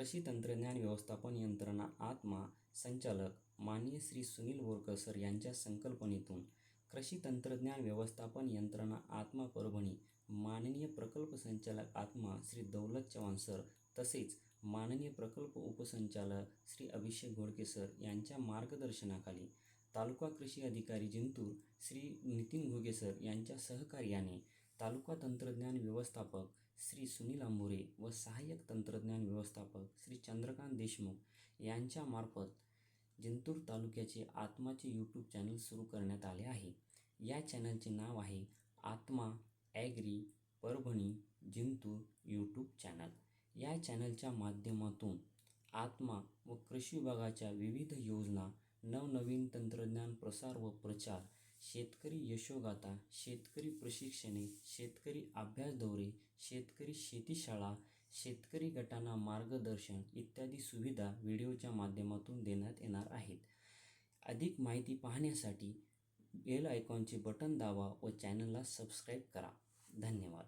कृषी तंत्रज्ञान व्यवस्थापन यंत्रणा आत्मा संचालक माननीय श्री सुनील बोरकर सर यांच्या संकल्पनेतून कृषी तंत्रज्ञान व्यवस्थापन यंत्रणा आत्मा परभणी माननीय प्रकल्प संचालक आत्मा श्री दौलत चव्हाण सर तसेच माननीय प्रकल्प उपसंचालक श्री अभिषेक घोडके सर यांच्या मार्गदर्शनाखाली तालुका कृषी अधिकारी जिंतूर श्री नितीन घोगे सर यांच्या सहकार्याने तालुका तंत्रज्ञान व्यवस्थापक श्री सुनील आंबुरे व सहाय्यक तंत्रज्ञान व्यवस्थापक श्री चंद्रकांत देशमुख यांच्यामार्फत जिंतूर तालुक्याचे आत्माचे यूट्यूब चॅनल सुरू करण्यात आले आहे. या चॅनलचे नाव आहे Atma agri Parbhani Jintur YouTube channel या चॅनलच्या माध्यमातून आत्मा व कृषी विभागाच्या विविध योजना नवनवीन तंत्रज्ञान प्रसार व प्रचार शेतकरी यशोगाथा शेतकरी प्रशिक्षणे शेतकरी अभ्यास दौरे शेतकरी शेतीशाळा शेतकरी गटांना मार्गदर्शन इत्यादी सुविधा व्हिडिओच्या माध्यमातून देण्यात येणार आहेत. अधिक माहिती पाहण्यासाठी बेल आयकॉनचे बटन दाबा व चॅनलला सबस्क्राईब करा. धन्यवाद.